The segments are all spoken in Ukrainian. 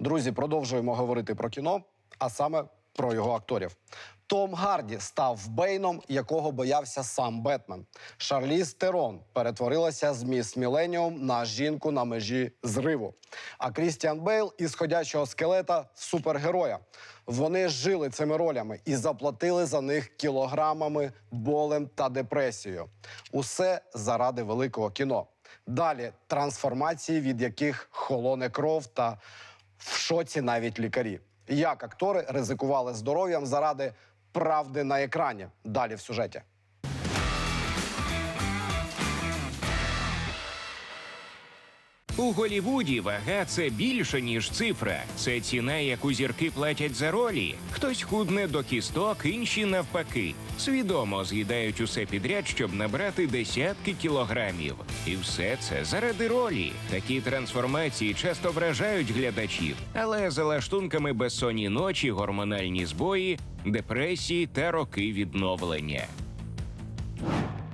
Друзі, продовжуємо говорити про кіно, а саме про його акторів. Том Гарді став Бейном, якого боявся сам Бетмен. Шарліз Терон перетворилася з міс Міленіум на жінку на межі зриву. А Крістіан Бейл із ходячого скелета супергероя. Вони жили цими ролями і заплатили за них кілограмами, болем та депресією. Усе заради великого кіно. Далі трансформації, від яких холоне кров та в шоці навіть лікарі. Як актори ризикували здоров'ям заради правди на екрані? Далі в сюжеті. У Голівуді вага це більше ніж цифра. Це ціна, яку зірки платять за ролі. Хтось худне до кісток, інші навпаки. Свідомо з'їдають усе підряд, щоб набрати десятки кілограмів. І все це заради ролі. Такі трансформації часто вражають глядачів, але за лаштунками безсонні ночі, гормональні збої, депресії та роки відновлення.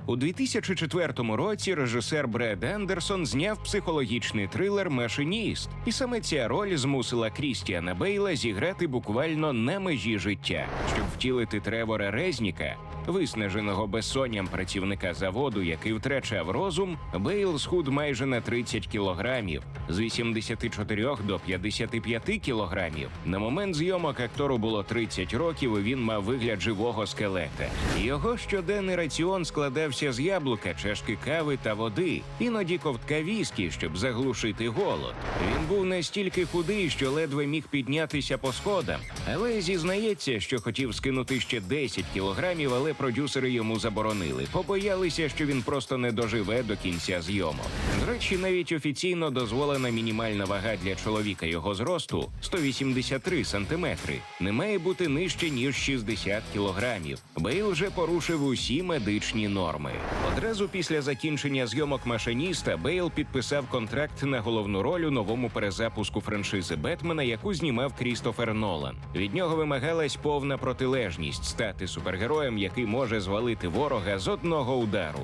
У 2004 році режисер Бред Ендерсон зняв психологічний трилер Машиніст, і саме ця роль змусила Крістіана Бейла зіграти буквально на межі життя, щоб втілити Тревора Резніка, виснаженого безсонням працівника заводу, який втрачав розум. Бейл схуд майже на 30 кілограмів з 84 до 55 кілограмів. На момент зйомок актору було 30 років. і Він мав вигляд живого скелета. Його щоденний раціон складався з яблука, чашки кави та води, іноді ковтка віскі, щоб заглушити голод. Він був настільки худий, що ледве міг піднятися по сходам, але зізнається, що хотів скинути ще 10 кілограмів, але продюсери йому заборонили. Побоялися, що він просто не доживе до кінця зйомок. До речі, навіть офіційно дозволена мінімальна вага для чоловіка його зросту 183 сантиметри. Не має бути нижче ніж 60 кілограмів. Бейл вже порушив усі медичні норми. Одразу після закінчення зйомок машиніста Бейл підписав контракт на головну роль у новому перезапуску франшизи Бетмена, яку знімав Крістофер Нолан. Від нього вимагалась повна протилежність стати супергероєм, який може звалити ворога з одного удару.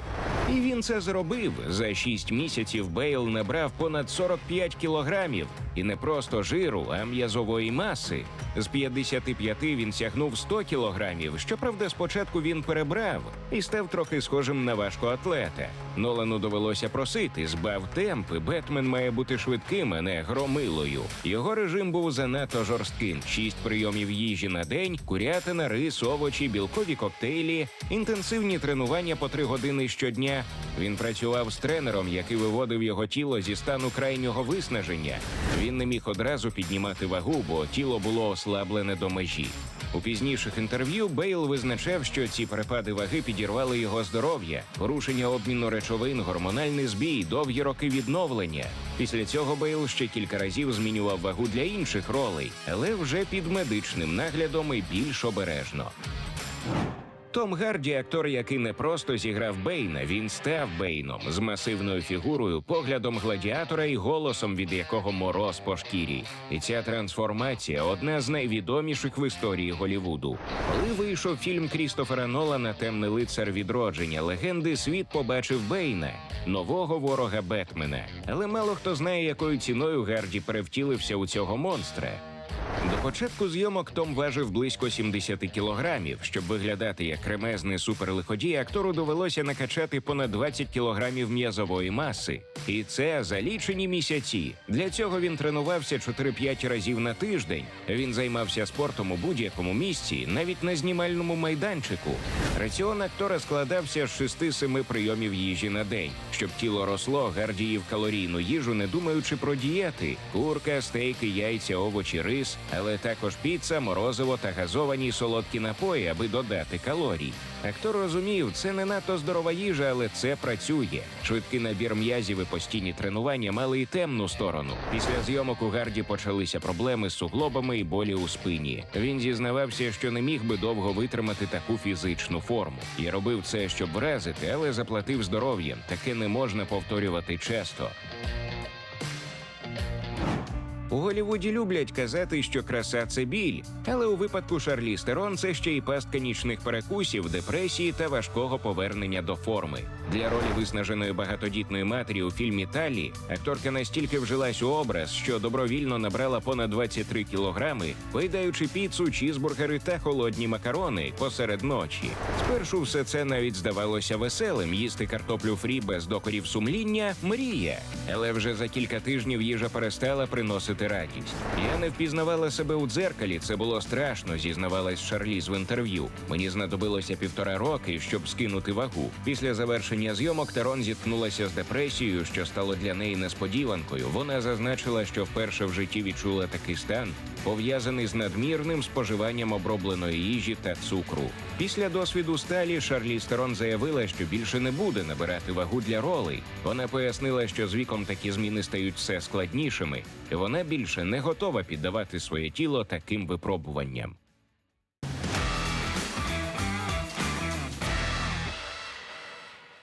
І він це зробив. За шість місяців Бейл набрав понад 45 кілограмів. І не просто жиру, а м'язової маси. З 55 він сягнув 100 кілограмів. Щоправда, спочатку він перебрав і став трохи схожим на важкоатлета. Нолану довелося просити, збав темпи. Бетмен має бути швидким, а не громилою. Його режим був занадто жорстким: шість прийомів їжі на день, курятина, рис, овочі, білкові коктейлі, інтенсивні тренування по три години щодня. Він працював з тренером, який виводив його тіло зі стану крайнього виснаження. Він не міг одразу піднімати вагу, бо тіло було ослаблене до межі. У пізніших інтерв'ю Бейл визначав, що ці перепади ваги підірвали його здоров'я, порушення обміну речовин, гормональний збій, довгі роки відновлення. Після цього Бейл ще кілька разів змінював вагу для інших ролей, але вже під медичним наглядом і більш обережно. Том Гарді, актор, який не просто зіграв Бейна, він став Бейном з масивною фігурою, поглядом гладіатора і голосом, від якого мороз по шкірі. І ця трансформація одна з найвідоміших в історії Голівуду. Коли вийшов фільм Крістофера Нолана Темний лицар відродження легенди, світ побачив Бейна, нового ворога Бетмена. Але мало хто знає, якою ціною Гарді перевтілився у цього монстра. До початку зйомок Том важив близько 70 кілограмів. Щоб виглядати як кремезний суперлиходій, актору довелося накачати понад 20 кілограмів м'язової маси. І це за лічені місяці. Для цього він тренувався 4-5 разів на тиждень. Він займався спортом у будь-якому місці, навіть на знімальному майданчику. Раціон актора складався з 6-7 прийомів їжі на день. Щоб тіло росло, Гарді їв калорійну їжу, не думаючи про дієти: курка, стейки, яйця, овочі, рис, але також піца, морозиво та газовані солодкі напої, аби додати калорій. Актор розумів, це не надто здорова їжа, але це працює. Швидкий набір м'язів і постійні тренування мали і темну сторону. Після зйомок у Гарді почалися проблеми з суглобами і болі у спині. Він зізнавався, що не міг би довго витримати таку фізичну форму. І робив це, щоб вразити, але заплатив здоров'ям. Таке не можна повторювати часто. У Голівуді люблять казати, що краса це біль, але у випадку Шарлі Стерон це ще й пастка нічних перекусів, депресії та важкого повернення до форми. Для ролі виснаженої багатодітної матері у фільмі Талі акторка настільки вжилась у образ, що добровільно набрала понад 23 кілограми, поїдаючи піцу, чізбургери та холодні макарони посеред ночі. Спершу все це навіть здавалося веселим. Їсти картоплю фрі без докорів сумління мрія. Але вже за кілька тижнів їжа перестала приносити радість. Я не впізнавала себе у дзеркалі. Це було страшно, зізнавалась Шарліз в інтерв'ю. Мені знадобилося півтора роки, щоб скинути вагу. Після завершення зйомок Тарон зіткнулася з депресією, що стало для неї несподіванкою. Вона зазначила, що вперше в житті відчула такий стан, пов'язаний з надмірним споживанням обробленої їжі та цукру. Після досвіду сталі Шарлі Стерон заявила, що більше не буде набирати вагу для ролей. Вона пояснила, що з віком такі зміни стають все складнішими, вона більше не готова піддавати своє тіло таким випробуванням.